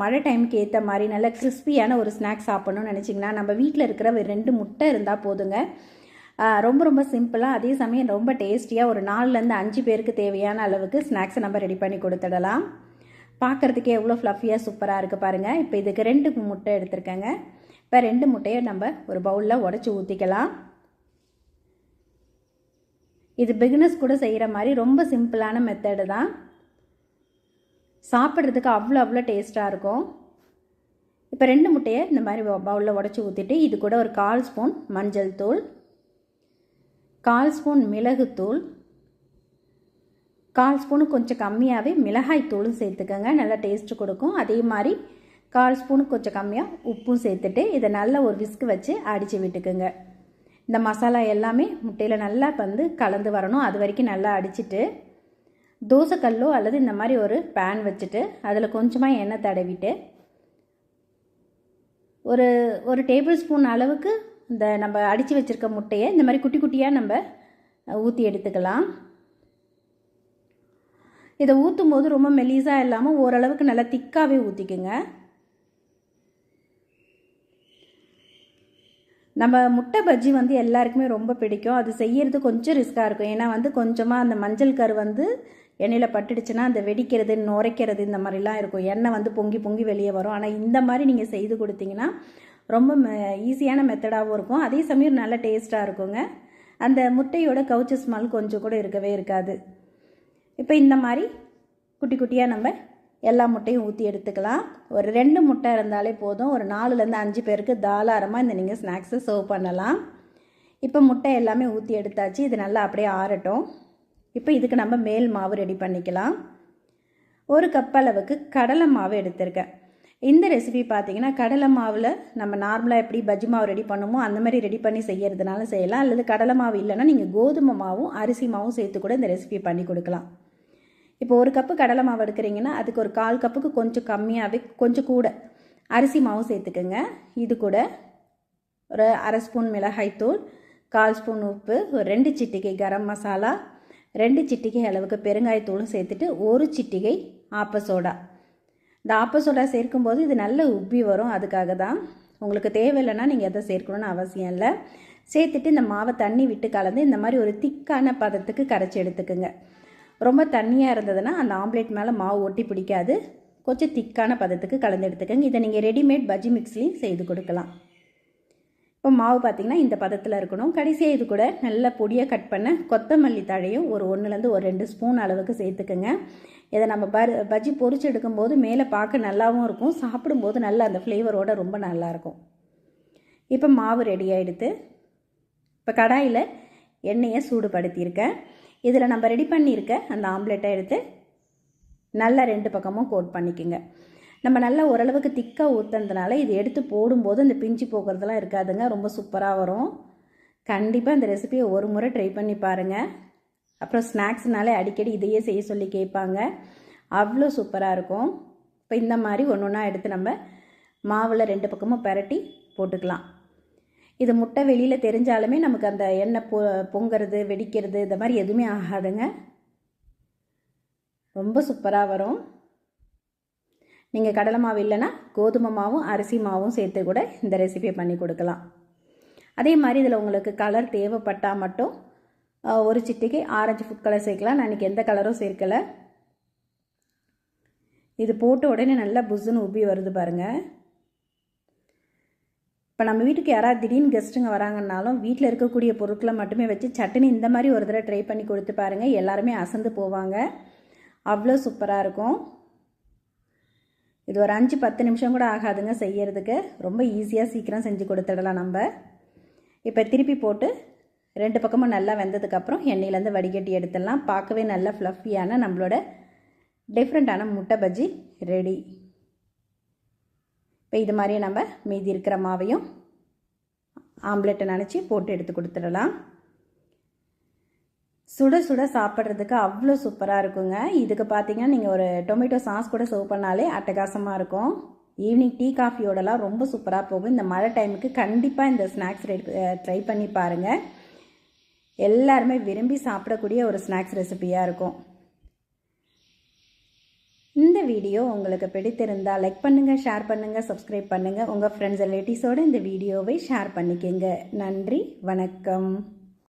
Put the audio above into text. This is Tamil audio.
மழை டைமுக்கு ஏற்ற மாதிரி நல்ல கிறிஸ்பியான ஒரு ஸ்நாக்ஸ் சாப்பிட்ணும்னு நினச்சிங்கன்னா நம்ம வீட்டில் இருக்கிற ஒரு ரெண்டு முட்டை இருந்தால் போதுங்க. ரொம்ப ரொம்ப சிம்பிளாக அதே சமயம் ரொம்ப டேஸ்டியாக ஒரு நாலுலேருந்து அஞ்சு பேருக்கு தேவையான அளவுக்கு ஸ்நாக்ஸை நம்ம ரெடி பண்ணி கொடுத்துடலாம். பார்க்குறதுக்கே எவ்வளோ ஃப்ளஃபியாக சூப்பராக இருக்குது பாருங்கள் இப்போ இதுக்கு ரெண்டு முட்டை எடுத்திருக்கேங்க. இப்போ ரெண்டு முட்டையை நம்ம ஒரு பவுலில் உடச்சி ஊற்றிக்கலாம் இது பிகினஸ் கூட செய்கிற மாதிரி ரொம்ப சிம்பிளான மெத்தடு தான். சாப்பிட்றதுக்கு அவ்வளோ அவ்வளோ டேஸ்ட்டாக இருக்கும். இப்போ ரெண்டு முட்டையை இந்த மாதிரி பவுலில் உடச்சி ஊற்றிட்டு இது கூட ஒரு கால் ஸ்பூன் மஞ்சள் தூள் கால் ஸ்பூன் மிளகுத்தூள் கால் ஸ்பூனு கொஞ்சம் கம்மியாகவே மிளகாய் தூளும் சேர்த்துக்கோங்க நல்லா டேஸ்ட்டு கொடுக்கும். அதே மாதிரி கால் ஸ்பூனுக்கு கொஞ்சம் கம்மியாக உப்பும் சேர்த்துட்டு இதை நல்லா ஒரு விஸ்க் வச்சு அடித்து விட்டுக்குங்க. இந்த மசாலா எல்லாமே முட்டையில் நல்லா வந்து கலந்து வரணும். அது வரைக்கும் நல்லா அடிச்சிட்டு தோசைக்கல்லோ அல்லது இந்த மாதிரி ஒரு பேன் வச்சுட்டு அதில் கொஞ்சமாக எண்ணெய் தடவிட்டு ஒரு ஒரு டேபிள் ஸ்பூன் அளவுக்கு இந்த நம்ம அடித்து வச்சுருக்க முட்டையை இந்த மாதிரி குட்டி குட்டியாக நம்ம ஊற்றி எடுத்துக்கலாம். இதை ஊற்றும் போது ரொம்ப மெலிசாக இல்லாமல் ஓரளவுக்கு நல்லா திக்காகவே ஊற்றிக்குங்க நம்ம முட்டை பஜ்ஜி வந்து எல்லாருக்குமே ரொம்ப பிடிக்கும். அது செய்யறது கொஞ்சம் ரிஸ்க்காக இருக்கும். ஏன்னா வந்து கொஞ்சமாக அந்த மஞ்சள் கரு வந்து எண்ணெயில் பட்டுடுச்சுன்னா அந்த வெடிக்கிறது நுரைக்கிறது இந்த மாதிரிலாம் இருக்கும். எண்ணெய் வந்து பொங்கி பொங்கி வெளியே வரும். ஆனால் இந்த மாதிரி நீங்கள் செய்து கொடுத்தீங்கன்னா ரொம்ப ஈஸியான மெத்தடாகவும் இருக்கும். அதே சமயம் நல்ல டேஸ்ட்டாக இருக்குங்க. அந்த முட்டையோட கவுச்சு ஸ்மெல் கொஞ்சம் கூட இருக்கவே இருக்காது. இப்போ இந்த மாதிரி குட்டி குட்டியாக நம்ம எல்லா முட்டையும் ஊற்றி எடுத்துக்கலாம். ஒரு ரெண்டு முட்டை இருந்தாலே போதும். ஒரு நாலுலேருந்து அஞ்சு பேருக்கு தாராளமாக இந்த நீங்கள் ஸ்நாக்ஸை சர்வ் பண்ணலாம். இப்போ முட்டை எல்லாமே ஊற்றி எடுத்தாச்சு. இது நல்லா அப்படியே ஆறட்டும். இப்போ இதுக்கு நம்ம மேல் மாவு ரெடி பண்ணிக்கலாம். ஒரு கப் அளவுக்கு கடலை மாவு எடுத்திருக்கேன். இந்த ரெசிபி பார்த்தீங்கன்னா கடலை மாவில் நம்ம நார்மலாக எப்படி பஜ்ஜி மாவு ரெடி பண்ணுமோ அந்த மாதிரி ரெடி பண்ணி செய்யறதுனால செய்யலாம். அல்லது கடலை மாவு இல்லைன்னா நீங்கள் கோதுமை மாவும் அரிசி மாவும் சேர்த்து கூட இந்த ரெசிபி பண்ணி கொடுக்கலாம். இப்போ ஒரு கப்பு கடலை மாவு எடுக்கிறீங்கன்னா அதுக்கு ஒரு கால் கப்புக்கு கொஞ்சம் கம்மியாகவே கொஞ்சம் கூட அரிசி மாவு சேர்த்துக்கோங்க. இது கூட ஒரு அரை ஸ்பூன் மிளகாய்த்தூள் கால் ஸ்பூன் உப்பு ஒரு ரெண்டு சிட்டிகை கரம் மசாலா ரெண்டு சிட்டிகை அளவுக்கு பெருங்காயத்தூளும் சேர்த்துட்டு ஒரு சிட்டிகை ஆப்பசோடா. இந்த ஆப்பசோடா சேர்க்கும்போது இது நல்ல உப்பி வரும் அதுக்காக தான். உங்களுக்கு தேவையில்லைன்னா நீங்கள் எதை சேர்க்கணும்னு அவசியம் இல்லை. சேர்த்துட்டு இந்த மாவை தண்ணி விட்டு கலந்து இந்த மாதிரி ஒரு திக்கான பதத்துக்கு கரைச்சி எடுத்துக்குங்க. ரொம்ப தண்ணியாக இருந்ததுன்னா அந்த ஆம்லேட் மேலே மாவு ஒட்டி பிடிக்காது. கொஞ்சம் திக்கான பதத்துக்கு கலந்து எடுத்துக்கோங்க. இதை நீங்கள் ரெடிமேட் பஜ்ஜி மிக்ஸ்லேயும் செய்து கொடுக்கலாம். இப்போ மாவு பார்த்திங்கன்னா இந்த பதத்தில் இருக்கணும். கடைசியாக இது கூட நல்ல பொடியாக கட் பண்ண கொத்தமல்லி தழையும் ஒரு ஒன்றுலேருந்து ஒரு ரெண்டு ஸ்பூன் அளவுக்கு சேர்த்துக்கோங்க. இதை நம்ம பர் பஜ்ஜி பொறிச்சு எடுக்கும்போது மேலே பார்க்க நல்லாவும் இருக்கும். சாப்பிடும்போது நல்லா அந்த ஃப்ளேவரோட ரொம்ப நல்லாயிருக்கும் இப்போ மாவு ரெடி ஆகிடுது இப்போ கடாயில் எண்ணெயை சூடுபடுத்தியிருக்கேன். இதில் நம்ம ரெடி பண்ணியிருக்க அந்த ஆம்லெட்டை எடுத்து நல்லா ரெண்டு பக்கமும் கோட் பண்ணிக்கோங்க. நம்ம நல்லா ஓரளவுக்கு திக்காக ஊற்றுனதுனால இது எடுத்து போடும்போது இந்த பிஞ்சு போக்குறதுலாம் இருக்காதுங்க. ரொம்ப சூப்பராக வரும். கண்டிப்பாக இந்த ரெசிபியை ஒரு முறை ட்ரை பண்ணி பாருங்கள் அப்புறம் ஸ்நாக்ஸ்னாலே அடிக்கடி இதையே செய்ய சொல்லி கேட்பாங்க. அவ்வளோ சூப்பராக இருக்கும். இப்போ இந்த மாதிரி ஒன்று ஒன்றா எடுத்து நம்ம மாவில் ரெண்டு பக்கமும் பரட்டி போட்டுக்கலாம். இது முட்டை வெளியில் தெரிஞ்சாலுமே நமக்கு அந்த எண்ணெய் பொ பொங்கிறது வெடிக்கிறது இந்த மாதிரி எதுவுமே ஆகாதுங்க. ரொம்ப சூப்பராக வரும். நீங்கள் கடலை மாவு இல்லைன்னா கோதுமை மாவும் அரிசி மாவும் சேர்த்து கூட இந்த ரெசிபியை பண்ணி கொடுக்கலாம். அதே மாதிரி இதில் உங்களுக்கு கலர் தேவைப்பட்டால் மட்டும் ஒரு சிட்டிக்கு ஆரஞ்சு ஃபுட் கலர் சேர்க்கலாம். நான் இன்றைக்கி எந்த கலரும் சேர்க்கலை. இது போட்ட உடனே நல்லா புஸ்ஸுன்னு உப்பி வருது பாருங்கள் இப்போ நம்ம வீட்டுக்கு யாராவது திடீர்னு கெஸ்ட்டுங்க வராங்கன்னாலும் வீட்டில் இருக்கக்கூடிய பொருட்களை மட்டுமே வச்சு சட்னி இந்த மாதிரி ஒரு தடவை ட்ரை பண்ணி கொடுத்து பாருங்கள் எல்லாருமே அசந்து போவாங்க. அவ்வளோ சூப்பராக இருக்கும். இது ஒரு அஞ்சு பத்து நிமிஷம் கூட ஆகாதுங்க செய்யறதுக்கு. ரொம்ப ஈஸியாக சீக்கிரம் செஞ்சு கொடுத்துடலாம் நம்ம. இப்போ திருப்பி போட்டு ரெண்டு பக்கமும் நல்லா வெந்ததுக்கப்புறம் எண்ணெயிலேருந்து வடிகட்டி எடுத்துடலாம். பார்க்கவே நல்ல ஃப்ளஃபியான நம்மளோட டிஃப்ரெண்ட்டான முட்டை பஜ்ஜி ரெடி இப்போ இது மாதிரியே நம்ம மீதி இருக்கிற மாவையும் ஆம்லெட்டை நினச்சி போட்டு எடுத்து கொடுத்துடலாம். சுட சுட சாப்பிட்றதுக்கு அவ்வளோ சூப்பராக இருக்குங்க. இதுக்கு பார்த்தீங்கன்னா நீங்கள் ஒரு டொமேட்டோ சாஸ் கூட சர்வ் பண்ணாலே அட்டகாசமாக இருக்கும். ஈவினிங் டீ காஃபியோடலாம் ரொம்ப சூப்பராக போகும். இந்த மழை டைமுக்கு கண்டிப்பாக இந்த ஸ்நாக்ஸ் ட்ரை பண்ணி பாருங்கள் எல்லாருமே விரும்பி சாப்பிடக்கூடிய ஒரு ஸ்நாக்ஸ் ரெசிபியாக இருக்கும். இந்த வீடியோ உங்களுக்கு பிடித்திருந்தால் லைக் பண்ணுங்கள் ஷேர் பண்ணுங்கள் சப்ஸ்கிரைப் பண்ணுங்கள் உங்கள் ஃப்ரெண்ட்ஸ் ரிலேட்டிவ்ஸோடு இந்த வீடியோவை ஷேர் பண்ணிக்கோங்க. நன்றி வணக்கம்.